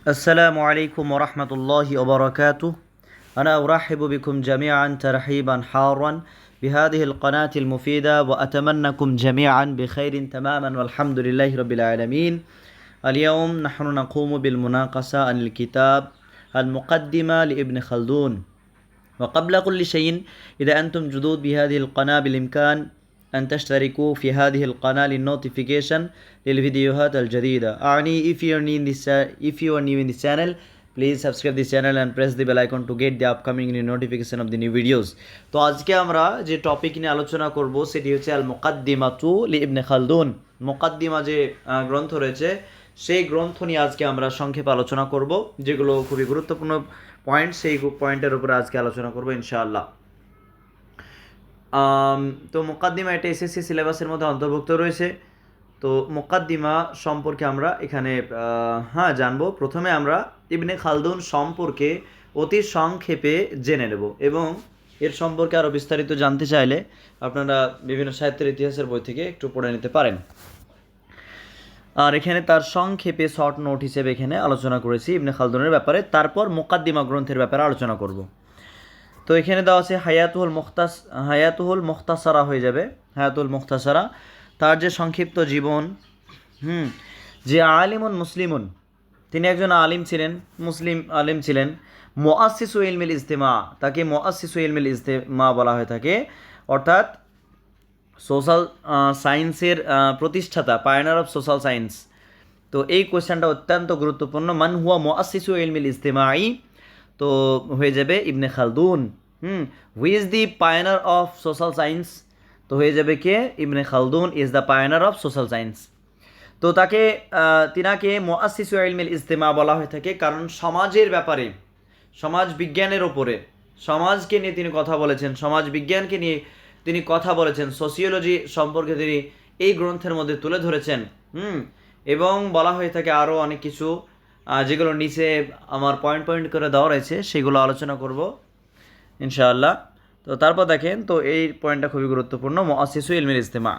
السلام عليكم ورحمة الله وبركاته. أنا أرحب بكم جميعا ترحيبا حارا بهذه القناة المفيدة وأتمنىكم جميعا بخير تماما والحمد لله رب العالمين. اليوم نحن نقوم بالمناقشة عن الكتاب المقدمة لابن خلدون. وقبل كل شيء إذا أنتم جدود بهذه القناة بالإمكان أن تشتركوا في هذه القناة للنوتيفيكيشن للفيديوهات الجديدة أعني if you are new in this if you are new in this channel please subscribe this channel and press the bell icon to get the upcoming new notification of the new videos তো আজকে আমরা যে topic নিয়ে আলোচনা করব সেটি হচ্ছে আল মুকাদ্দিমাতু লি ইবনে খালদুন মুকাদ্দিমা যে আহ, গ্রন্থ রয়েছে সেই গ্রন্থ নিয়ে আজকে আমরা সংক্ষেপে আলোচনা করব যেগুলো খুবই গুরুত্বপূর্ণ পয়েন্ট সেই পয়েন্টের উপরে আজকে আলোচনা করব ইনশাআল্লাহ আম, তো মোকাদ্দিমা এটা এসএসসি সিলেবাসের মধ্যে অন্তর্ভুক্ত রয়েছে। তো মোকাদ্দিমা সম্পর্কে আমরা এখানে হ্যাঁ জানব। প্রথমে আমরা ইবনে খালদুন সম্পর্কে অতি সংক্ষেপে জেনে নেব এবং এর সম্পর্কে আরও বিস্তারিত জানতে চাইলে আপনারা বিভিন্ন সাহিত্যের ইতিহাসের বই থেকে একটু পড়ে নিতে পারেন। আর এখানে তার সংক্ষেপে শর্ট নোট হিসেবে এখানে আলোচনা করেছি ইবনে খালদুনের ব্যাপারে। তারপর মোকাদ্দিমা গ্রন্থের ব্যাপারে আলোচনা করব। তো এখানে দেওয়া আছে হায়াতুল মুখতাস, হায়াতুল মুখতাসারা হয়ে যাবে। হায়াতুল মুখতাসারা। তার যে সংক্ষিপ্ত জীবন, হুম, যে আলিমুন মুসলিমুন, তিনি একজন আলিম ছিলেন, মুসলিম আলিম ছিলেন মোয়াসিসু ইলমিল ইজতেমা, তাকে মোয়াসিসু ইলমিল ইজতেমা বলা হয়ে থাকে। অর্থাৎ সোশ্যাল সায়েন্সের প্রতিষ্ঠাতা, পায়নার অফ সোশ্যাল সায়েন্স। তো এই কোয়েশ্চেনটা অত্যন্ত গুরুত্বপূর্ণ। মান হুয়া মোয়াসিসু ইলমিল ইজতেমাই, তো হয়ে যাবে Ibn Khaldun. Hmm who is the pioneer of social science তো হয়ে যাবে কে? Ibn Khaldun is the pioneer of social science তো তাকে তিনাকে মোয়াসিসু ইলমিল ইজতেমা বলা হয়ে থাকে কারণ সমাজের ব্যাপারে, সমাজ বিজ্ঞানের ওপরে, সমাজকে নিয়ে তিনি কথা বলেছেন, সমাজ বিজ্ঞানকে নিয়ে তিনি কথা বলেছেন সোসিওলজি সম্পর্কে তিনি এই গ্রন্থের মধ্যে তুলে ধরেছেন, হুম, এবং বলা হয়ে থাকে আরও অনেক কিছু যেগুলো নিচে আমার পয়েন্ট পয়েন্ট করে দেওয়া রয়েছে, সেগুলো আলোচনা করব। ইনশাআল্লাহ। তো তারপর দেখেন, তো এই পয়েন্টটা খুবই গুরুত্বপূর্ণ মোয়াসিসু ইলমিল ইজতেমা।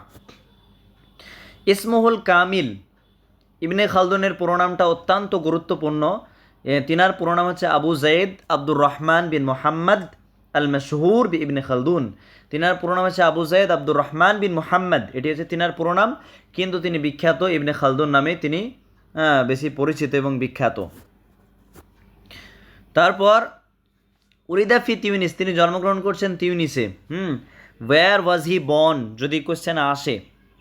ইসমুহুল কামিল, ইবনে খালদুনের পুরো নামটা অত্যন্ত গুরুত্বপূর্ণ। তিনার পুরো নাম হচ্ছে Abu Zaid Abdur Rahman bin Mohammad আল মশহুর বি ইবনে খালদুন। তিনার পুরো নাম হচ্ছে Abu Zaid Abdur Rahman bin Mohammad. এটি হচ্ছে তিনার পুরো নাম, কিন্তু তিনি বিখ্যাত ইবনে খালদুন নামে তিনি বেশি পরিচিত এবং বিখ্যাত। তারপর উরিদা ফি তিউনিস, তিনি জন্মগ্রহণ করছেন তিউনিসে। Hmm where was he born যদি কোশ্চেন আসে,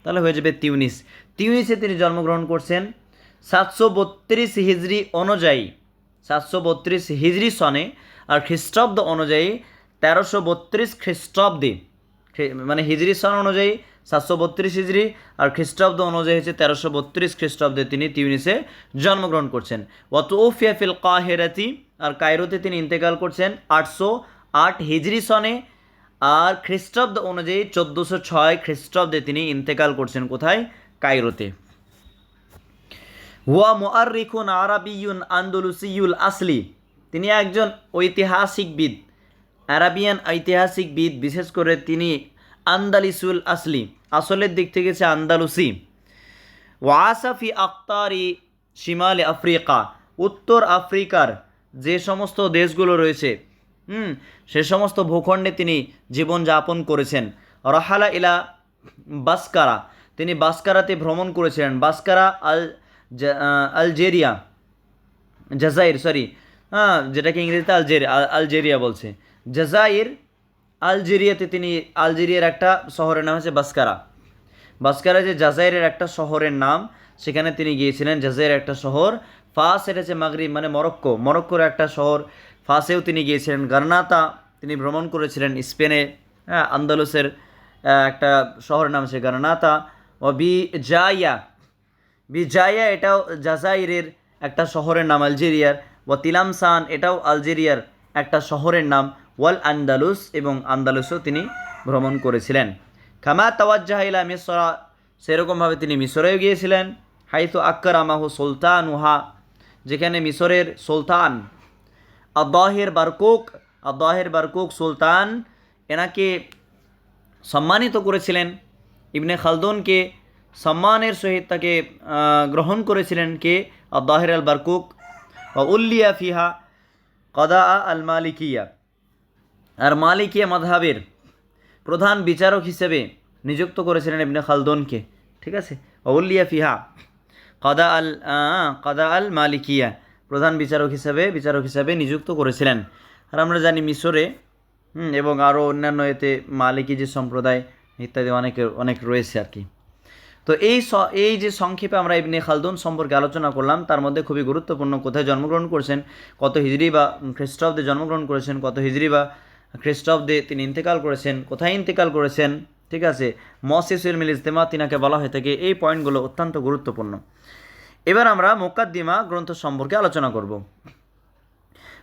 তাহলে হয়ে যাবে তিউনিস। তিউনিসে তিনি জন্মগ্রহণ করছেন সাতশো বত্রিশ হিজড়ি অনুযায়ী। সাতশো বত্রিশ হিজড়ি সনে আর খ্রিস্টাব্দ অনুযায়ী তেরোশো বত্রিশ খ্রিস্টাব্দে। মানে হিজরি সন অনুযায়ী সাতশো বত্রিশ হিজড়ি আর খ্রিস্টাব্দ অনুযায়ী হচ্ছে তেরোশো বত্রিশ খ্রিস্টাব্দে তিনি তিউনিসে জন্মগ্রহণ করছেন। ওয়াত ওফিয়া ফিল কাহেরাতি আর কায়রোতে তিনি ইন্তেকাল করছেন আটশো আট হিজরি সনে আর খ্রিস্টাব্দ অনুযায়ী চোদ্দোশো ছয় খ্রিস্টাব্দে তিনি ইন্তেকাল করছেন কোথায়? কায়রোতে। হুয়া মুআররিখুন আরাবিয়ুন আন্দোলুসিউল আসলি। তিনি একজন ঐতিহাসিকবিদ, আরাবিয়ান ঐতিহাসিকবিদ। বিশেষ করে তিনি আন্দালিসুল আসলি, আসলের দিক থেকে হচ্ছে আন্দালুসি। ওয়াসাফি আক্তারি শিমাল আফ্রিকা, উত্তর আফ্রিকার যে সমস্ত দেশগুলো রয়েছে, হুম, সে সমস্ত ভূখণ্ডে তিনি জীবনযাপন করেছেন। রহালা ইলা বাস্কারা, তিনি বাস্কারাতে ভ্রমণ করেছিলেন। বাস্কারা আল আলজেরিয়া, জাজাইর সরি হ্যাঁ যেটাকে ইংরেজিতে আলজেরিয়া আলজেরিয়া বলছে। জাজাইর আলজেরিয়াতে তিনি আলজেরিয়ার একটা শহরের নাম হচ্ছে বাস্কারা। বাস্কারা যে জাজাইরের একটা শহরের নাম। সেখানে তিনি গিয়েছিলেন, জাজাইরের একটা শহর। ফাস, এটা হচ্ছে মাগরিব মানে মরক্কো। মরক্কোর একটা শহর। ফাসেও তিনি গিয়েছিলেন। গার্নাতা তিনি ভ্রমণ করেছিলেন স্পেনে। হ্যাঁ আন্দালুসের একটা শহরের নাম হচ্ছে গার্নাতা। ও বি জাইয়া বিজায়া এটাও জাজাইরের একটা শহরের নাম আলজেরিয়ার। ও তিলামসান এটাও আলজেরিয়ার একটা শহরের নাম। ওয়াল আন্দালুস এবং আন্দালুসও তিনি ভ্রমণ করেছিলেন। খামা তাওয়াজ্জাহ ইলা মিসরা, সেরকমভাবে তিনি মিশরেও গিয়েছিলেন। হাইতু আক্কর আমাহু সুলতান উহা যেখানে মিশরের সুলতান আদাহের বারকুক আদাহের বারকুক সুলতান এনাকে সম্মানিত করেছিলেন। ইবনে খালদুনকে সম্মানের সহিত তাকে গ্রহণ করেছিলেন কে? আদাহের আল বারকুক উল্লিয়া ফিহা কদা আল মালিকিয়া আর মালিকিয়া মাধাবের প্রধান বিচারক হিসেবে নিযুক্ত করেছিলেন ইবনে খালদুনকে। ঠিক আছে? উল্লিয়া ফিহা। কদা আল কদা আল মালিকিয়া। প্রধান বিচারক হিসেবে বিচারক হিসেবে নিযুক্ত করেছিলেন। আর আমরা জানি মিশরে এবং আরও অন্যান্য এতে মালিকি যে সম্প্রদায়, ইত্যাদি অনেকের অনেক রয়েছে আর কি। তো এই এই যে সংক্ষেপে আমরা ইবনে খালদুন সম্পর্কে আলোচনা করলাম, তার মধ্যে খুবই গুরুত্বপূর্ণ কোথায় জন্মগ্রহণ করেছেন, কত হিজড়ি বা খ্রিস্টাব্দে জন্মগ্রহণ করেছেন, কত হিজড়ি বা খ্রিস্টাব্দে তিনি ইন্তেকাল করেছেন। কোথায় ইন্তেকাল করেছেন? ঠিক আছে। মসিসুল মিল ইজতেমা তিনাকে বলা হয়ে থাকে। এই পয়েন্টগুলো অত্যন্ত গুরুত্বপূর্ণ। এবার আমরা মোকাদ্দিমা গ্রন্থ সম্পর্কে আলোচনা করব।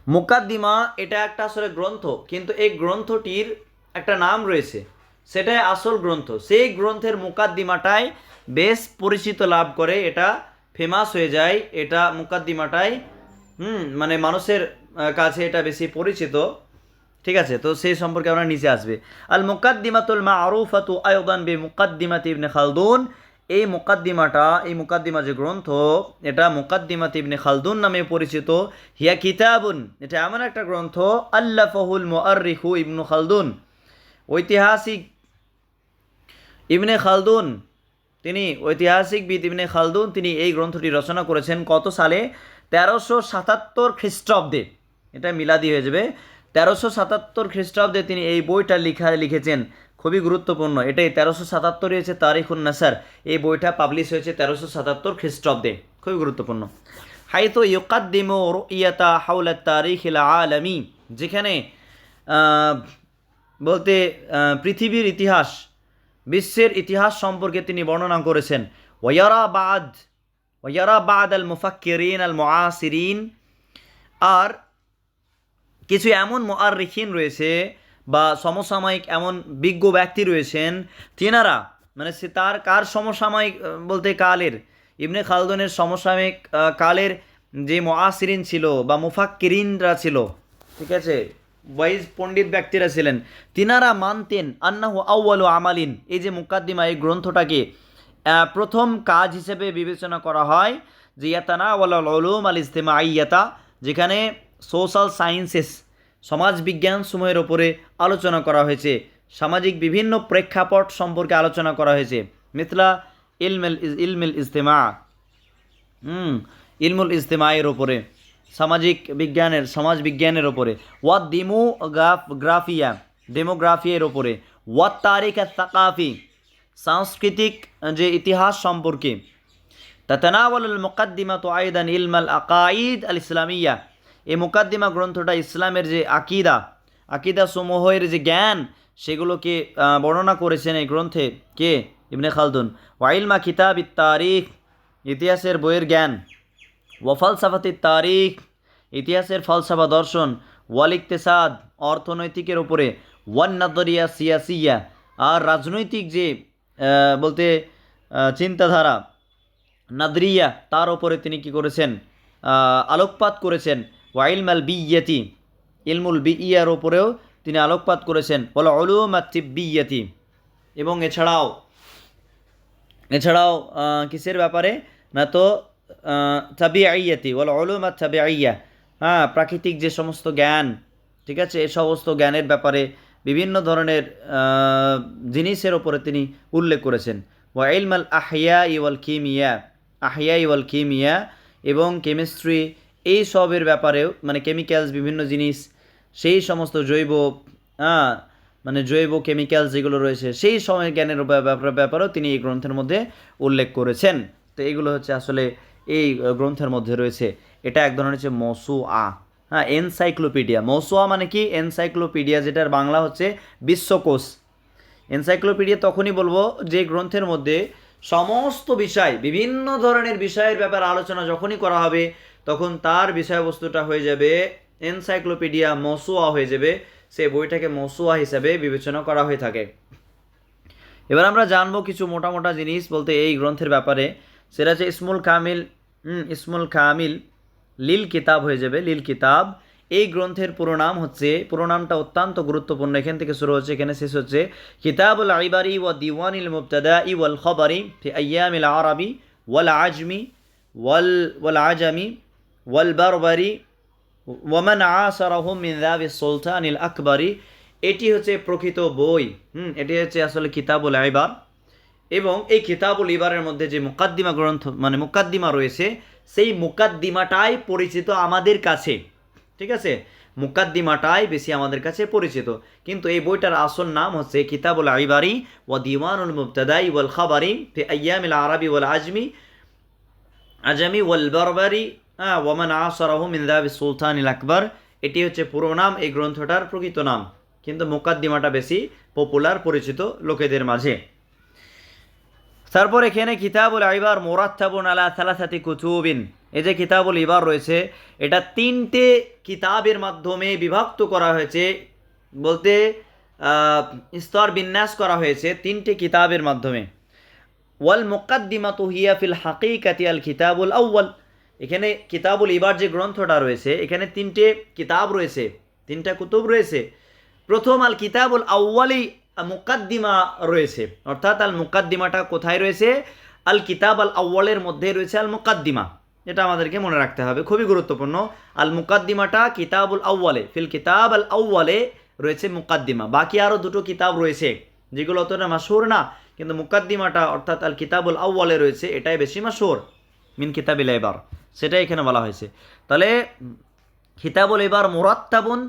মোকাদ্দিমা এটা একটা আসলে গ্রন্থ, কিন্তু এই গ্রন্থটির একটা নাম রয়েছে। সেটাই আসল গ্রন্থ। সেই গ্রন্থের মুকাদ্দিমাটাই বেশ পরিচিত লাভ করে। এটা ফেমাস হয়ে যায়। এটা মুকাদ্দিমাটাই, হুম মানে মানুষের কাছে এটা বেশি পরিচিত। ঠিক আছে? তো সেই সম্পর্কে আমরা নিচে আসবে। আল মুকাদ্দিমাতুল মা আরুফাতু আয়দান বি মুকাদ্দিমাত ইবনে খালদুন। এই মুকাদ্দিমাটা, এই মুকাদ্দিমা যে গ্রন্থ, এটা মুকাদ্দিমাত ইবনে খালদুন নামে পরিচিত। হিয়া কিতাবুন, এটা এমন একটা গ্রন্থ, আল্লাফহুল মুআররিখু ইবনু খালদুন। ঐতিহাসিক ইবনে খালদুন, তিনি ঐতিহাসিকবিদ ইবনে খালদুন, তিনি এই গ্রন্থটি রচনা করেছেন কত সালে? তেরোশো সাতাত্তর খ্রিস্টাব্দে। এটা মিলাদি হয়ে যাবে। তেরোশো সাতাত্তর খ্রিস্টাব্দে তিনি এই বইটা লিখা লিখেছেন। খুবই গুরুত্বপূর্ণ। এটাই তেরোশো সাতাত্তর হয়েছে তারিখুন নাসার। এই বইটা পাবলিশ হয়েছে তেরোশো সাতাত্তর খ্রিস্টাব্দে। খুবই গুরুত্বপূর্ণ। হাইতো ইউকাদ্দিমু রুইয়াতা হাউলা তারিখিল আলামি। যেখানে বলতে পৃথিবীর ইতিহাস, বিশ্বের ইতিহাস সম্পর্কে তিনি বর্ণনা করেছেন। ওয়ারাবাদ ওয়ারাবাদ ওয়ারা বাদ আল মুফাক্কিরিন আল মুআসিরিন। আর কিছু এমন মুআররিখিন রয়েছে বা সমসাময়িক এমন বিজ্ঞ ব্যক্তি রয়েছেন, তিনারা মানে সে তার কার সমসাময়িক বলতে কালের, ইবনে খালদনের সমসাময়িক কালের যে মুআসিরিন ছিল বা মুফাক্কিরিনরা ছিল, ঠিক আছে? ওয়াইজ পণ্ডিত ব্যক্তিরা ছিলেন। তিনারা মানতেন আন্নাহু আউ্বালু আমালিন, এই যে মুকাদ্দিমা, এই গ্রন্থটাকে প্রথম কাজ হিসেবে বিবেচনা করা হয় যে ইয়াতানা ওয়াল উলুম আল ইজতেমা আইয়াতা যেখানে সোশ্যাল সায়েন্সেস সমাজবিজ্ঞান সময়ের ওপরে আলোচনা করা হয়েছে। সামাজিক বিভিন্ন প্রেক্ষাপট সম্পর্কে আলোচনা করা হয়েছে। মিথলা ইলমেল ইলমিল ইজতেমা। হুম, ইলমুল ইজতেমায়ের ওপরে, সামাজিক বিজ্ঞানের, সমাজ বিজ্ঞানের ওপরে। ওয়া ডেমোগ্রাফিয়া ডেমোগ্রাফিয়ের ওপরে। ওয়া তারিখ তাকাফি সাংস্কৃতিক যে ইতিহাস সম্পর্কে। ততনাওয়াল মোকাদ্দিমা তো আয়দান ইলমাল আকাঈদ আল ইসলামিয়া। এই মুকাদ্দিমা গ্রন্থটা ইসলামের যে আকিদা আকিদা সমূহের যে জ্ঞান, সেগুলোকে বর্ণনা করেছেন এই গ্রন্থে কে? ইবনে খালদুন। ওয়াইলমা কিতাব তারিখ, ইতিহাসের বইয়ের জ্ঞান। ওয়াফালসাফাতি তারিখ, ইতিহাসের ফলসাফা দর্শন। ওয়াল ইকতেসাদ, অর্থনৈতিকের ওপরে ওয়ান নাদরিয়া সিয়াসিয়া, আর রাজনৈতিক যে বলতে চিন্তাধারা, নাদরিয়া, তার ওপরে তিনি কি করেছেন? আলোকপাত করেছেন। ওয়াইলমাল বিয়াতি ইলমুল বি ইয়ার ওপরেও তিনি আলোকপাত করেছেন। বলো অলুমা তিব্বিয়াতি এবং এছাড়াও এছাড়াও কিসের ব্যাপারে? না তো ছাবি আইয়াতি বলো অলুমা ছাবি আইয়া হ্যাঁ প্রাকৃতিক যে সমস্ত জ্ঞান, ঠিক আছে এই সমস্ত জ্ঞানের ব্যাপারে বিভিন্ন ধরনের জিনিসের ওপরে তিনি উল্লেখ করেছেন। ওয়া ইলমাল আহিয়া ইওয়াল কিমিয়া আহিয়া ইওয়াল কিমিয়া এবং কেমিস্ট্রি এই সবের ব্যাপারেও মানে কেমিক্যালস বিভিন্ন জিনিস, সেই সমস্ত জৈব হ্যাঁ মানে জৈব কেমিক্যালস যেগুলো রয়েছে, সেই সময় জ্ঞানের ব্যাপার ব্যাপার- ব্যাপারেও তিনি এই গ্রন্থের মধ্যে উল্লেখ করেছেন। তো এগুলো হচ্ছে আসলে এই গ্রন্থের মধ্যে রয়েছে। এটা এক ধরনের হচ্ছে মসু আ হ্যাঁ এনসাইক্লোপিডিয়া মৌসুয়া মানে কি? এনসাইক্লোপিডিয়া যেটার বাংলা হচ্ছে বিশ্বকোষ। এনসাইক্লোপিডিয়া তখনই বলব যে গ্রন্থের মধ্যে সমস্ত বিষয়, বিভিন্ন ধরনের বিষয়ের ব্যাপারে আলোচনা যখনই করা হবে তখন তার বিষয়বস্তুটা হয়ে যাবে এনসাইক্লোপিডিয়া মসুয়া হয়ে যাবে। সেই বইটাকে মসুয়া হিসাবে বিবেচনা করা হয়ে থাকে। এবার আমরা জানব কিছু মোটা মোটা জিনিস বলতে এই গ্রন্থের ব্যাপারে। সেটা হচ্ছে ইসমুল কামিল ইসমুল কামিল লীল কিতাব হয়ে যাবে, লীল কিতাব। এই গ্রন্থের পুরো নাম হচ্ছে, পুরো নামটা অত্যন্ত গুরুত্বপূর্ণ। এখান থেকে শুরু হচ্ছে, এখানে শেষ হচ্ছে। কিতাবুল আইবারি ওয়া দিওয়ানিল মুবতাদা ই ওয়াল খবরি ফি আইয়ামিল আরবি ওয়াল আজমি ওয়াল ওয়াল আজামি। ওয়াল বারবারি ওয়ামান আসারাহুম মিন দাবি সুলতানিল আকবরি। এটি হচ্ছে প্রকৃত বই, হুম, এটি হচ্ছে আসলে কিতাবুল আইবার এবং এই কিতাবুল ইবারের মধ্যে যে মুকাদ্দিমা গ্রন্থ মানে মুকাদ্দিমা রয়েছে, সেই মুকাদ্দিমাটাই পরিচিত আমাদের কাছে। ঠিক আছে? মুকাদ্দিমাটাই বেশি আমাদের কাছে পরিচিত। কিন্তু এই বইটার আসল নাম হচ্ছে কিতাবুল আইবারি ওয়া দিওয়ানুল মুবতাদাই ওয়াল খাবারি ফি আইয়ামিল আরবি ওয়াল আজমি, আজামি ওয়াল বারবারি হ্যাঁ ওয়ামান আসরাহু মিন দাবি সুলতানিল আকবর। এটি হচ্ছে পুরো নাম, এই গ্রন্থটার প্রকৃত নাম। কিন্তু মুকাদ্দিমাটা বেশি পপুলার পরিচিত লোকেদের মাঝে। তারপর এখানে কিতাবুল আইবার মোরাত্তাবুন আলা সালাসাতি কুতুবিন। এই যে কিতাবুল ইবার রয়েছে, এটা তিনটে কিতাবের মাধ্যমে বিভক্ত করা হয়েছে। বলতে স্তর বিন্যাস করা হয়েছে তিনটে কিতাবের মাধ্যমে। ওয়াল মুকাদ্দিমাতু হিয়া ফিল হাকিকাতি আল কিতাবুল আউয়াল। এখানে কিতাবুল ইবার যে গ্রন্থটা রয়েছে, এখানে তিনটে কিতাব রয়েছে, তিনটা কুতুব রয়েছে। প্রথম আল কিতাবুল আউ্বালি মুকাদ্দিমা রয়েছে, অর্থাৎ আল মুকাদ্দিমাটা কোথায় রয়েছে? আল কিতাব আল আউ্বালের মধ্যে রয়েছে আল মুকাদ্দিমা। এটা আমাদেরকে মনে রাখতে হবে, খুবই গুরুত্বপূর্ণ। আল মুকাদ্দিমাটা কিতাবুল আউ্বালে ফিল কিতাব আল আউ্বালে রয়েছে মুকাদ্দিমা। বাকি আরও দুটো কিতাব রয়েছে, যেগুলো অতটা মাসুর না, কিন্তু মুকাদ্দিমাটা অর্থাৎ আল কিতাবুল আউ্বালে রয়েছে, এটাই বেশি মাসহুর মিন কিতাবিল এবার। সেটাই এখানে বলা হয়েছে। তাহলে কিতাবুল এবার মুরাত্তাবুন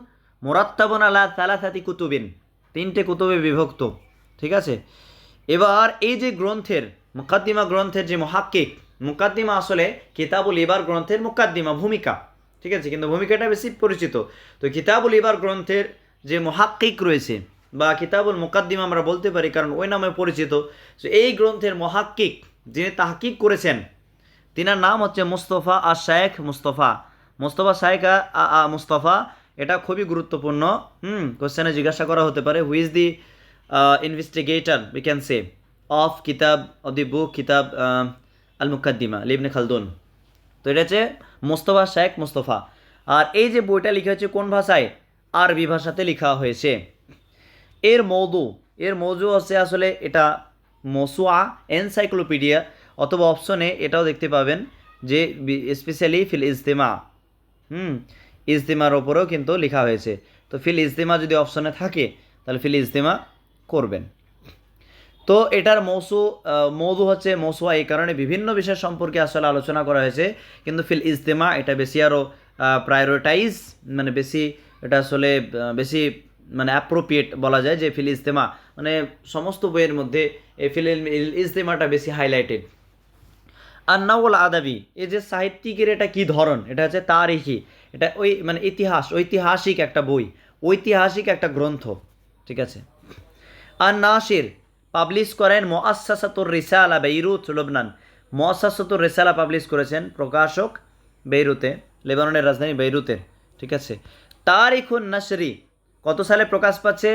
মুরাত্তাবুন আলা তালাসাতি কুতুবিন। তিনটে কুতুবে বিভক্ত, ঠিক আছে? এবার এই যে গ্রন্থের, মুকাদ্দিমা গ্রন্থের যে মহাক্কিক, মুকাদ্দিমা আসলে কিতাবুল ইবার গ্রন্থের মুকাদ্দিমা ভূমিকা, ঠিক আছে? কিন্তু ভূমিকাটা বেশি পরিচিত। তো কিতাবুল ইবার গ্রন্থের যে মহাক্কিক রয়েছে, বা কিতাবুল মুকাদ্দিমা আমরা বলতে পারি, কারণ ওই নামে পরিচিত। এই গ্রন্থের মহাক্কিক যিনি তাহকিক করেছেন তিনার নাম হচ্ছে মুস্তফা আর শায়েখ মুস্তফা। মুস্তফা, শায়েখ, আ- আ- আ, মুস্তফা, এটা খুবই গুরুত্বপূর্ণ। হুম, কোশ্চেনে জিজ্ঞাসা করা হতে পারে who is the investigator we can say of কিতাব অফ দি বুক কিতাব আল মুকাদ্দিমা লিবনে খালদুন। তো এটা হচ্ছে মুস্তফা শেখ মুস্তফা। আর এই যে বইটা লিখা হয়েছে কোন ভাষায়? আরবি ভাষাতে লেখা হয়েছে। এর মৌদু, এর মৌজু হচ্ছে আসলে এটা মসুয়া এনসাইক্লোপিডিয়া অথবা অপশনে এটাও দেখতে পাবেন যে স্পেশালি ফিল ইজতেমা। হুম, ইজতেমার ওপরেও কিন্তু লেখা হয়েছে। তো ফিল ইজতেমা যদি অপশনে থাকে, তাহলে ফিল ইজতেমা করবেন। তো এটার মৌসু মৌদু হচ্ছে মৌসুয়া এই কারণে বিভিন্ন বিষয় সম্পর্কে আসলে আলোচনা করা হয়েছে। কিন্তু ফিল ইজতেমা এটা বেশি আরও প্রায়োরিটাইজ মানে বেশি এটা আসলে বেশি মানে অ্যাপ্রোপ্রিয়েট বলা যায় যে ফিল ইজতেমা। মানে সমস্ত বইয়ের মধ্যে এই ফিল ইজতেমাটা বেশি হাইলাইটেড আন্নাউল আদাবি। এই যে সাহিত্যিকের এটা কি ধরন? এটা হচ্ছে তারিখি। এটা ওই মানে ইতিহাস, ঐতিহাসিক একটা বই, ঐতিহাসিক একটা গ্রন্থ, ঠিক আছে? আর নাসির পাবলিশ করেন মোয়াসাসাতুর রিসালা বেইরুত, লবনান। মোয়াসাসাতুর রিসালা পাবলিশ করেছেন প্রকাশক বেইরুতে, লেবাননের রাজধানী বেইরুতের ঠিক আছে? তার তারিখুন নাসরি, কত সালে প্রকাশ পাচ্ছে?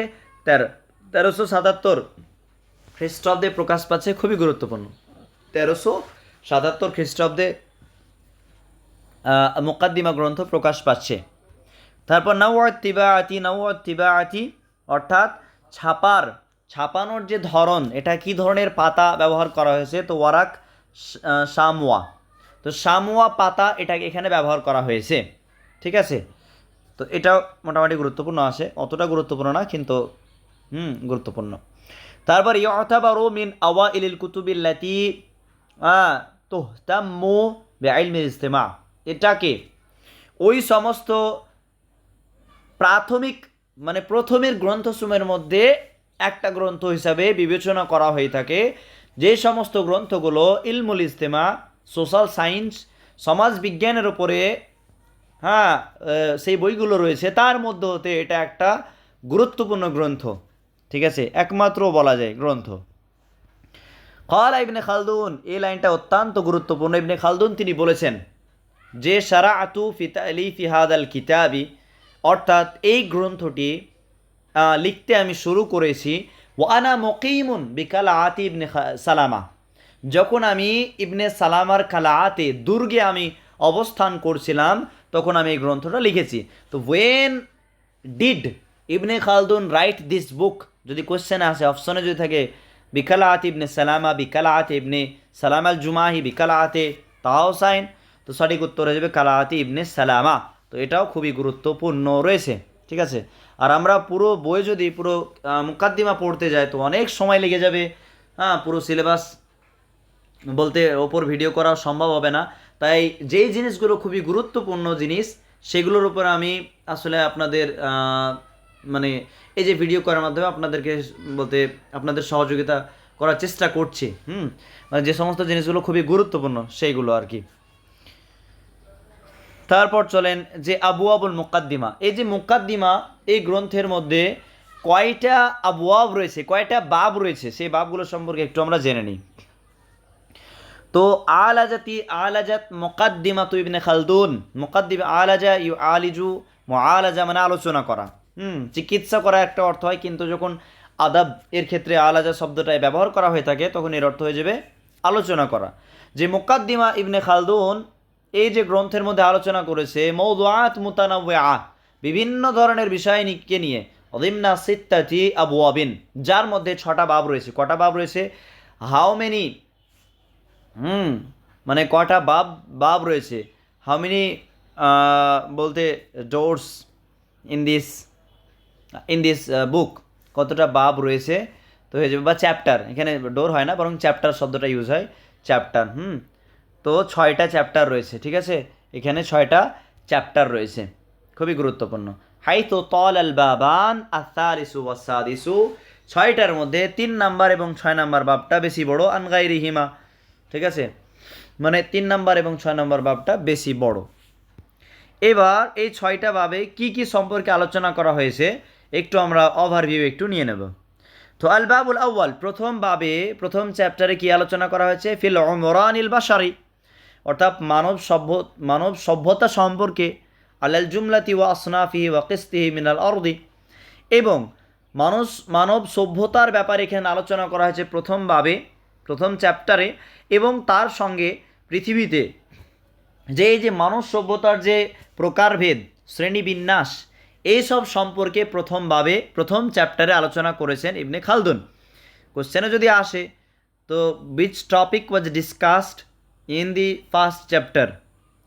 তেরো, তেরোশো সাতাত্তর খ্রিস্টাব্দে প্রকাশ পাচ্ছে, খুবই গুরুত্বপূর্ণ। তেরোশো সাতাত্তর খ্রিস্টাব্দে মুকাদ্দিমা গ্রন্থ প্রকাশ পাচ্ছে। তারপর নওয়াত তিবাআতি নওয়াত তিবাআতি, অর্থাৎ ছাপার, ছাপানোর যে ধরন, এটা কি ধরনের পাতা ব্যবহার করা হয়েছে? তো ওয়ারাক শামওয়া তো শামওয়া পাতা এটাকে এখানে ব্যবহার করা হয়েছে। ঠিক আছে? তো এটাও মোটামুটি গুরুত্বপূর্ণ আছে। অতটা গুরুত্বপূর্ণ না, কিন্তু, হুম, গুরুত্বপূর্ণ। তারপর ইউতাবারু মিন আওয়া ইলিল কুতুবিল্লাতি তোহতাম্মু বেআইলমিল ইজতেমা। এটাকে ওই সমস্ত প্রাথমিক মানে প্রথমের গ্রন্থসমূহের মধ্যে একটা গ্রন্থ হিসাবে বিবেচনা করা হয়ে থাকে। যে সমস্ত গ্রন্থগুলো ইলমুল ইজতেমা, সোশ্যাল সায়েন্স, সমাজ বিজ্ঞানের উপরে হ্যাঁ সেই বইগুলো রয়েছে, তার মধ্যে হতে এটা একটা গুরুত্বপূর্ণ গ্রন্থ। ঠিক আছে? একমাত্র বলা যায় গ্রন্থ। কলা ইবনে খালদুন এই লাইনটা অত্যন্ত গুরুত্বপূর্ণ। ইবনে খালদুন তিনি বলেছেন যে সারা আতু ফিতা আলি ফিহাদ আল কিতাবি অর্থাৎ এই গ্রন্থটি লিখতে আমি শুরু করেছি ওয়ানা মকিমুন বিকাল আতি ইবনে সালামা যখন আমি ইবনে সালামার খালাআতে দুর্গে আমি অবস্থান করছিলাম, তখন আমি এই গ্রন্থটা লিখেছি। তো when did Ibn Khaldun write this book যদি কোশ্চেন আসে অপশনে যদি থাকে বিকালাত ইবনে সালামা, বিকালাত ইবনে সালাম আল জুমাহি বিকালাতে তাহসাইন তো সঠিক উত্তর হয়ে যাবে কালাহাতি ইবনে সালামা। তো এটাও খুবই গুরুত্বপূর্ণ রয়েছে, ঠিক আছে? আর আমরা পুরো বই যদি পুরো মুকাদ্দিমা পড়তে যাই, তো অনেক সময় লেগে যাবে। হ্যাঁ পুরো সিলেবাস বলতে ওপর ভিডিও করা সম্ভব হবে না। তাই যেই জিনিসগুলো খুবই গুরুত্বপূর্ণ জিনিস, সেগুলোর উপর আমি আসলে আপনাদের মানে এই যে ভিডিও করার মাধ্যমে আপনাদেরকে বলতে আপনাদের সহযোগিতা করার চেষ্টা করছি, হুম? মানে যে সমস্ত জিনিসগুলো খুবই গুরুত্বপূর্ণ সেইগুলো আর কি। তারপর চলেন যে আবু আবুল মুকাদ্দিমা। এই যে মুকাদ্দিমা এই গ্রন্থের মধ্যে কয়টা আবুয়াব রয়েছে, কয়টা বাব রয়েছে, সেই বাবগুলো সম্পর্কে একটু আমরা জেনে নিই। তো আলাজাতি আলাজাত মুকাদ্দিমা তু ইবনে খালদুন। মুকাদ্দিমা আলাজা ইউ আলিজু মুআলাজা মানে আলোচনা করা। হুম। চিকিৎসা করা একটা অর্থ হয়, কিন্তু যখন আদাব এর ক্ষেত্রে আলাজা শব্দটায় ব্যবহার করা হয়ে থাকে, তখন এর অর্থ হয়ে যাবে আলোচনা করা। যে মুকাদ্দিমা ইবনে খালদুন এই যে গ্রন্থের মধ্যে আলোচনা করেছে মৌদুয়াত মুতানাওয়া বিভিন্ন ধরনের বিষয়কে নিয়ে, অদিমনা সিত্তাতি আবু আবিন যার মধ্যে ছটা বাব রয়েছে। কটা বাব রয়েছে? How many? হুম মানে কটা বাব বাব রয়েছে। হাউ মেনি বলতে doors in this. In this book কতটা বাব রয়েছে, তো হয়ে যাবে বা চ্যাপ্টার এখানে ডোর হয় না, বরং চ্যাপ্টার শব্দটা ইউজ হয় চ্যাপ্টার হুম। তো ছয়টা চ্যাপ্টার রয়েছে, ঠিক আছে? এখানে ছয়টা চ্যাপ্টার রয়েছে, খুবই গুরুত্বপূর্ণ। হাই তো তল আল বাবান আসারিসু ওয়াসাদিসু, ছয়টার মধ্যে তিন নাম্বার এবং ছয় নাম্বার বাবটা বেশি বড় আনগাই রিহিমা ঠিক আছে? মানে তিন নাম্বার এবং ছয় নাম্বার বাবটা বেশি বড়। এবার এই ছয়টা বাবে কি কি সম্পর্কে আলোচনা করা হয়েছে একটু আমরা ওভারভিউ একটু নিয়ে নেব। তো আল বাবুল আউ্বাল প্রথম বাবে, প্রথম চ্যাপ্টারে কি আলোচনা করা হয়েছে? ফিল ওমরানিল বাসারি অর্থাৎ মানব সভ্য, মানব সভ্যতা সম্পর্কে, আলাল জুমলাতি ওয়া আসনাফি ওয়া কিস্তিহি মিনাল অরদি এবং মানুষ, মানব সভ্যতার ব্যাপারে এখানে আলোচনা করা হয়েছে প্রথম বাবে, প্রথম চ্যাপ্টারে এবং তার সঙ্গে পৃথিবীতে যে এই যে মানব সভ্যতার যে প্রকারভেদ শ্রেণীবিন্যাস এইসব সম্পর্কে প্রথমভাবে, প্রথম চ্যাপ্টারে আলোচনা করেছেন ইবনে খালদুন। কোশ্চেনে যদি আসে, তো which topic was discussed in the first chapter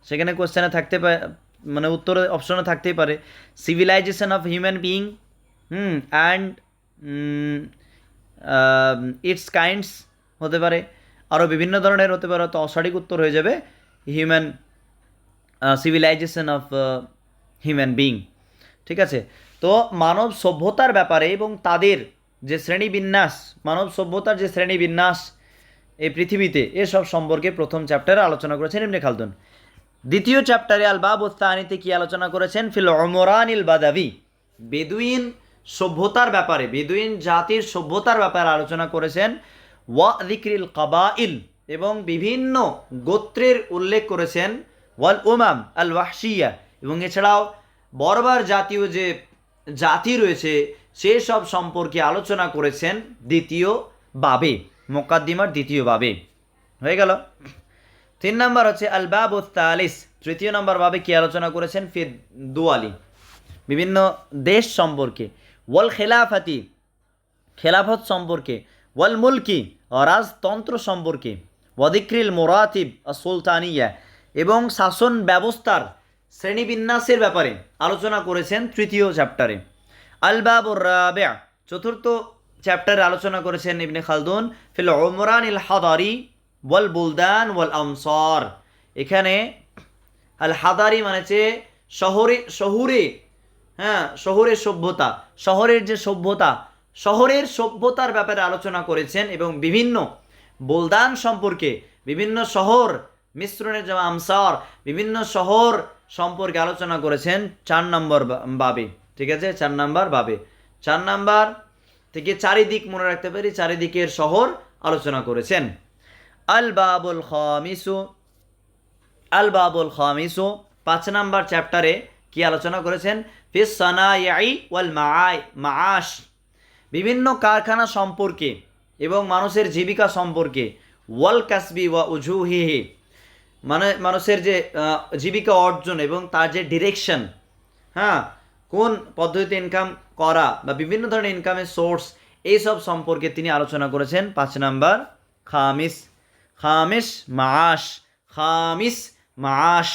সেখানে কোশ্চেনে থাকতে পারে মানে উত্তরে অপশনে থাকতেই পারে। Civilization of human being hmm and its kinds হতে পারে। আরও বিভিন্ন ধরনের হতে পারে, তো অসঠিক উত্তর হয়ে যাবে human civilization of human being ঠিক আছে? তো মানব সভ্যতার ব্যাপারে এবং তাদের যে শ্রেণীবিন্যাস মানব সভ্যতার যে শ্রেণীবিন্যাস এই পৃথিবীতে, এসব সম্পর্কে প্রথম চ্যাপ্টারে আলোচনা করেছেন ইবনে খালদুন। দ্বিতীয় চ্যাপ্টারে আল বাব ওস্তানিতে কি আলোচনা করেছেন? ফিল অমরানিল বাদাবি। বেদুইন সভ্যতার ব্যাপারে, বেদুইন জাতির সভ্যতার ব্যাপারে আলোচনা করেছেন। ওয়া দিক্রিল কাবাইল এবং বিভিন্ন গোত্রের উল্লেখ করেছেন। ওয়াল ওমাম আল ওয়াহশিয়া এবং এছাড়াও বর্বার জাতীয় যে জাতি রয়েছে সেসব সম্পর্কে আলোচনা করেছেন দ্বিতীয় বাবে, মোকাদ্দিমার দ্বিতীয় বাবে। হয়ে গেল। তিন নম্বর হচ্ছে আল বাব তালিস তৃতীয় নম্বর বাবে কি আলোচনা করেছেন? ফির দুয়ালি বিভিন্ন দেশ সম্পর্কে। ওয়াল খেলাফাতি, খেলাফত সম্পর্কে। ওয়াল মুলকি রাজতন্ত্র সম্পর্কে। ওয়াদিক্রিল মোরাতিব সুলতানিয়া এবং শাসন ব্যবস্থার শ্রেণীবিন্যাসের ব্যাপারে আলোচনা করেছেন তৃতীয় চ্যাপ্টারে। আলবাবুর চতুর্থ চ্যাপ্টারে আলোচনা করেছেন ইবনে খালদুন ফিল ওমরান ইল হাদারি ওয়াল বুলদান ওয়াল আমসর। এখানে আল হাদারি মানে হচ্ছে শহরে, শহুরে হ্যাঁ শহরের সভ্যতা, শহরের যে সভ্যতা, শহরের সভ্যতার ব্যাপারে আলোচনা করেছেন এবং বিভিন্ন বলদান সম্পর্কে বিভিন্ন শহর, মিশ্রণের যেমন আমসার, বিভিন্ন শহর সম্পর্কে আলোচনা করেছেন চার নম্বর বাবে ঠিক আছে? চার নম্বর বাবে চার নম্বর থেকে চারিদিক মনে রাখতে পারি, চারিদিকের শহর আলোচনা করেছেন। আল বাবুল খামিসু, আল বাবুল খামিসু পাঁচ নাম্বার চ্যাপ্টারে কি আলোচনা করেছেন? ফিস সানাই ওয়াল মাআই মাআশ। বিভিন্ন কারখানা সম্পর্কে এবং মানুষের জীবিকা সম্পর্কে। ওয়াল কাসবি ওয়া উজুহিহি। মানে মানুষের যে জীবিকা অর্জন এবং তার যে ডিরেকশন হ্যাঁ? কোন পদ্ধতিতে ইনকাম করা বা বিভিন্ন ধরনের ইনকামের সোর্স এইসব সম্পর্কে তিনি আলোচনা করেছেন। পাঁচ নাম্বার, খামিস খামিস মাস খামিস মাস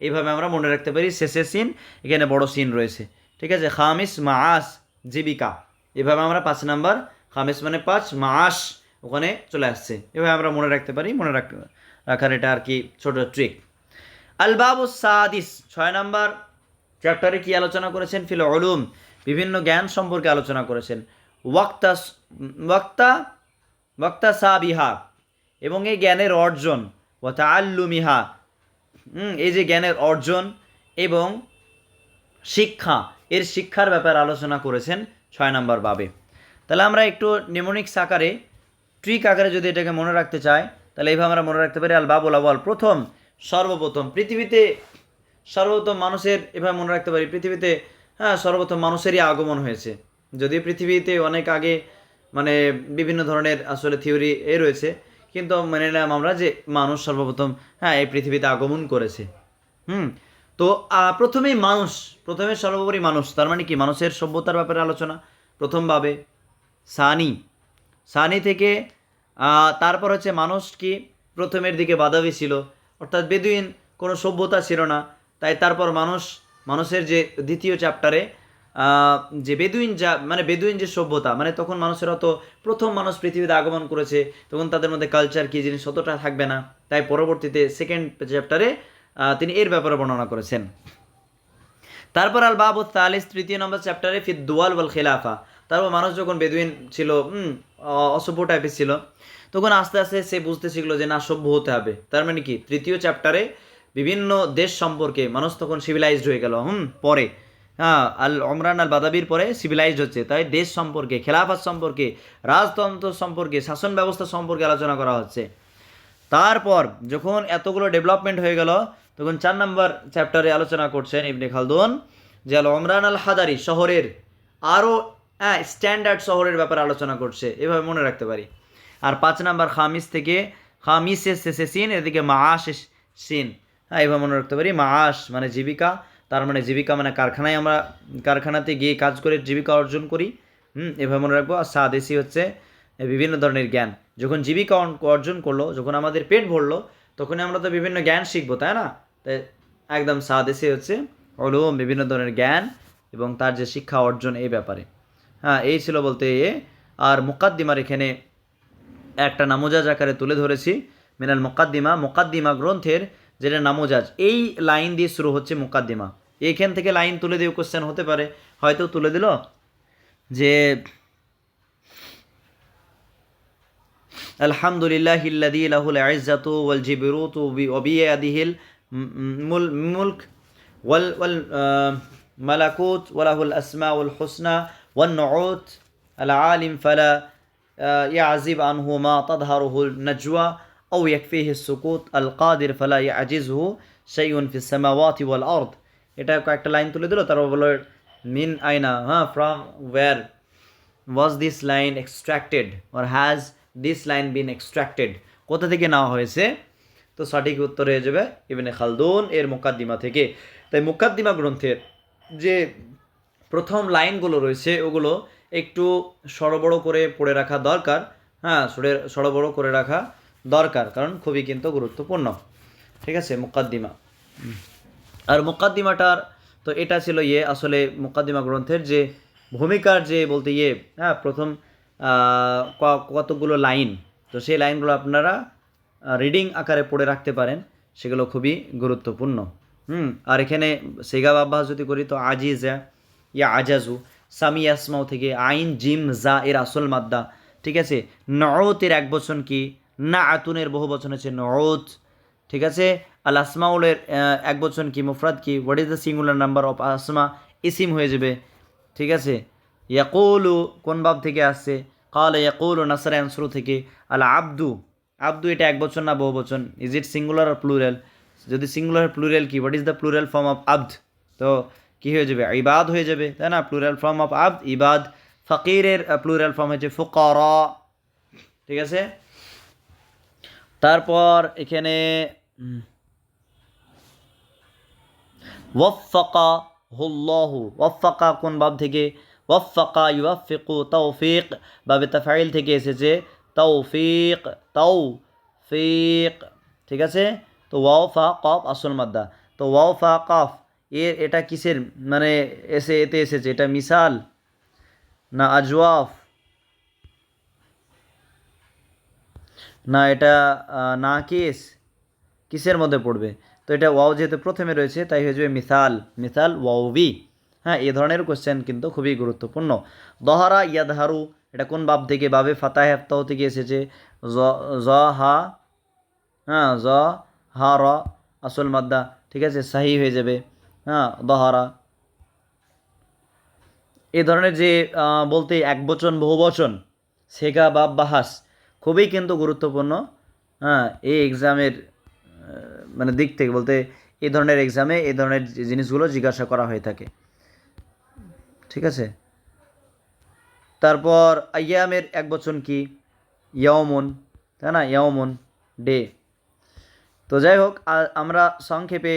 এইভাবে আমরা মনে রাখতে পারি, শেষে সিন, এখানে বড় সিন রয়েছে। ঠিক আছে? খামিস মাস জীবিকা। এভাবে আমরা পাঁচ নাম্বার, খামিস মানে পাঁচ মাস ওখানে চলে আসছে। এভাবে আমরা মনে রাখতে পারি, মনে রাখ রাখার এটা আর কি ছোট ট্রিক আলবাবু সাদিস, ছয় নম্বর চ্যাপ্টারে কি আলোচনা করেছেন? ফিল অলুম বিভিন্ন জ্ঞান সম্পর্কে আলোচনা করেছেন। ওয়াক্তা ওয়াক্তা ওয়াক্তা সাবিহা, এবং এই জ্ঞানের অর্জন ও তাল্লুমিহা এই যে জ্ঞানের অর্জন এবং শিক্ষা, এর শিক্ষার ব্যাপারে আলোচনা করেছেন ছয় নম্বর বাবে। তাহলে আমরা একটু নিমোনিক্স আকারে ট্রিক আকারে যদি এটাকে মনে রাখতে চাই তাহলে এইভাবে আমরা মনে রাখতে পারি আল বাবুল আবাল প্রথম, সর্বপ্রথম, পৃথিবীতে সর্বপ্রথম মানুষের, এভাবে মনে রাখতে পারি, পৃথিবীতে হ্যাঁ সর্বপ্রথম মানুষেরই আগমন হয়েছে। যদিও পৃথিবীতে অনেক আগে মানে বিভিন্ন ধরনের আসলে থিওরি এ রয়েছে, কিন্তু মেনে নিলাম আমরা যে মানুষ সর্বপ্রথম হ্যাঁ এই পৃথিবীতে আগমন করেছে। হুম, তো প্রথমেই মানুষ, প্রথমে সর্বোপরি মানুষ, তার মানে কি? মানুষের সভ্যতার ব্যাপারে আলোচনা, প্রথমভাবে সানি। সানি থেকে তারপর হচ্ছে মানুষ কি প্রথমের দিকে বাদাবি ছিল। অর্থাৎ বেদুইন কোনো সভ্যতা ছিল না। তাই তারপর মানুষ, মানুষের যে দ্বিতীয় চ্যাপ্টারে যে বেদুইন যা মানে বেদুইন যে সভ্যতা মানে তখন মানুষের অত প্রথম মানুষ পৃথিবীতে আগমন করেছে, তখন তাদের মধ্যে কালচার কী জিনিস অতটা থাকবে না। তাই পরবর্তীতে সেকেন্ড চ্যাপ্টারে তিনি এর ব্যাপারে বর্ণনা করেছেন। তারপর আল বাবু তালিস তৃতীয় নম্বর চ্যাপ্টারে ফির দুয়াল ওয়াল খেলাফা। তারপর মানুষ যখন বেদুইন ছিল অসভ্য টাইপের ছিল তখন আস্তে আস্তে সে বুঝতে শিখলো যে না, সভ্য হতে হবে। তার মানে কি? তৃতীয় চ্যাপ্টারে বিভিন্ন দেশ সম্পর্কে মানুষ তখন সিভিলাইজড হয়ে গেল, হুম, পরে। হ্যাঁ আল অমরান আল বাদাবির পরে সিভিলাইজড হচ্ছে। তাই দেশ সম্পর্কে, খেলাফত সম্পর্কে, রাজতন্ত্র সম্পর্কে, শাসন ব্যবস্থা সম্পর্কে আলোচনা করা হচ্ছে। তারপর যখন এতগুলো ডেভেলপমেন্ট হয়ে গেল, তখন চার নম্বর চ্যাপ্টারে আলোচনা করছেন ইবনে খালদুন, যে আল অমরান আল হাদারি শহরের আরও হ্যাঁ স্ট্যান্ডার্ড শহরের ব্যাপারে আলোচনা করছে। এভাবে মনে রাখতে পারি। আর পাঁচ নাম্বার খামিস থেকে খামিসে শেষে সিন, এদিকে মাস সিন। হ্যাঁ এভাবে মনে রাখতে পারি মাস মানে জীবিকা, তার মানে জীবিকা মানে কারখানায় আমরা কারখানাতে গিয়ে কাজ করে জীবিকা অর্জন করি। হুম, এভাবে মনে রাখব। আর সাদেশি হচ্ছে বিভিন্ন ধরনের জ্ঞান। যখন জীবিকা অর্জন করল, যখন আমাদের পেট ভরলো তখন আমরা তো বিভিন্ন জ্ঞান শিখব, তাই না? তাই একদম সাদেশি হচ্ছে অলুম বিভিন্ন ধরনের জ্ঞান এবং তার যে শিক্ষা অর্জন এই ব্যাপারে। হ্যাঁ এই ছিল বলতে এ। আর মুকাদ্দিমার এখানে একটা নামোজাজ আকারে তুলে ধরেছি, মিনাল মোকাদ্দিমা। মোকাদ্দিমা গ্রন্থের যেটা নামোজাজ, এই লাইন দিয়ে শুরু হচ্ছে মোকাদ্দিমা। এখান থেকে লাইন তুলে দিয়ে কোশ্চেন হতে পারে। হয়তো তুলে দিল যে আলহামদুলিল্লাহ হিল্লাদি লাহুল আইজাতু ওয়াল জিবরুতু ওবিয়াদিহিল মুল, মুলক ওয়াল ওয়াল মালাকুত ওয়ালাহুল আসমা উল হুসনা ওয়ান নউত আল আলিম ফালা يعزب عنه ما تظهره النجوى أو يكفيه السكوت القادر فلا يعجزه شيء في السماوات والأرض এটা কয়েকটা লাইন তুলে দিল তারপর বলো মিন আইনা হ্যাঁ from where was this line extracted or has this line been extracted কোথা থেকে নেওয়া হয়েছে তো সঠিক উত্তর হয়ে যাবে ইবনে খালদুন এর মুকাদ্দিমা থেকে তাই মুকাদ্দিমা গ্রন্থের যে প্রথম লাইনগুলো রয়েছে ওগুলো একটু সড়বড় করে পড়ে রাখা দরকার। হ্যাঁ সড়বড় করে রাখা দরকার, কারণ খুবই কিন্তু গুরুত্বপূর্ণ। ঠিক আছে, মুকাদ্দিমা। আর মুকাদ্দিমাটার, তো এটা ছিল ইয়ে আসলে মুকাদ্দিমা গ্রন্থের যে ভূমিকার যে বলতে ইয়ে হ্যাঁ প্রথম কতগুলো লাইন, তো সেই লাইনগুলো আপনারা রিডিং আকারে পড়ে রাখতে পারেন, সেগুলো খুবই গুরুত্বপূর্ণ। হুম, আর এখানে সেগাব আব্বাস যদি করি, তো আজিজা, ইয়া আজাজু সামি আসমাও থেকে আইন, জিম, জা, এর আসল মাদ্দা। ঠিক আছে? নওতের এক বচন কি? না, আতুনের বহু বচন হচ্ছে নওত। ঠিক আছে? আল আসমাউলের এক বচন কি? মুফরাদ কি? What is the singular number of Asma ইসিম হয়ে যাবে। ঠিক আছে? ইয়াকুলু, কোন বাব থেকে আসছে? কালে ইয়াকুলু নাসারা অ্যান্সরু থেকে। আল আব্দু আব্দু এটা এক বচন না, বহু বচন? Is it singular or plural যদি সিঙ্গুলার প্লুরাল কি? What is the plural form of আব্দ তো কি হয়ে যাবে? ইবাদ হয়ে যাবে, তাই না? প্লুরাল ফর্ম অফ আব্দ ইবাদ। ফকিরের প্লুরাল ফর্ম হচ্ছে ফুকরা। ঠিক আছে? তারপর এখানে ওয়ফাকা হুল্লাহু ওয়ফাকা কোন বাব থেকে? ওয়ফাকা ইউফিকু তৌফিক বাবে তাফাইল থেকে এসেছে তৌফিক তৌফিক ঠিক আছে? তো ওয়াও ফা, কফ, আসল মাদ্দা। তো ওয়াও ফা, কফ এর এটা কিসের? মানে এসে, এতে এসেছে। এটা মিসাল না আজওয়াফ? না, এটা না কেস? কিসের মধ্যে পড়বে? তো এটা ওয়াও যেহেতু প্রথমে রয়েছে, তাই হয়ে যাবে মিসাল। মিসাল ওয়াউবি। হ্যাঁ এ ধরনের কোশ্চেন কিন্তু খুবই গুরুত্বপূর্ণ। দহারা ইয়াদহারু, এটা কোন বাব থেকে? বাবে ফাতাহ হেফতাহ থেকে এসেছে। জ জ, হা হ্যাঁ জ, হা, র, আসল মাদ্দা। ঠিক আছে, সাহি হয়ে যাবে। হ্যাঁ দহারা। এ ধরনের যে বলতে এক বচন বহু বচন, সেগা বা বাহাস, খুবই কিন্তু গুরুত্বপূর্ণ। হ্যাঁ এই এক্সামের মানে দিক থেকে বলতে এই ধরনের এক্সামে এই ধরনের জিনিসগুলো জিজ্ঞাসা করা হয়ে থাকে। ঠিক আছে? তারপর আয়ামের এক বচন কি? ইয়মন তাই না? ইয়মন ডে। তো যাই হোক আমরা সংক্ষেপে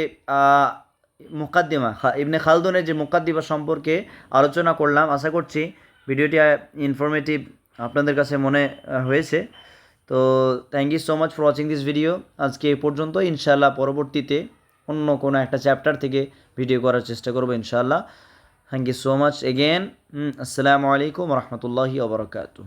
মুকাদ্দিমা। ইবনে খালদুনের যে মুকাদ্দিমা সম্পর্কে আলোচনা করলাম, আশা করছি ভিডিওটি ইনফরমেটিভ আপনাদের কাছে মনে হয়েছে। তো thank you so much for watching this video আজকে এ পর্যন্ত ইনশাআল্লাহ পরবর্তীতে অন্য কোনো একটা চ্যাপ্টার থেকে ভিডিও করার চেষ্টা করব ইনশাআল্লাহ। Thank you so much again আসসালামু আলাইকুম রহমতুল্লাহি ওবরাকাতু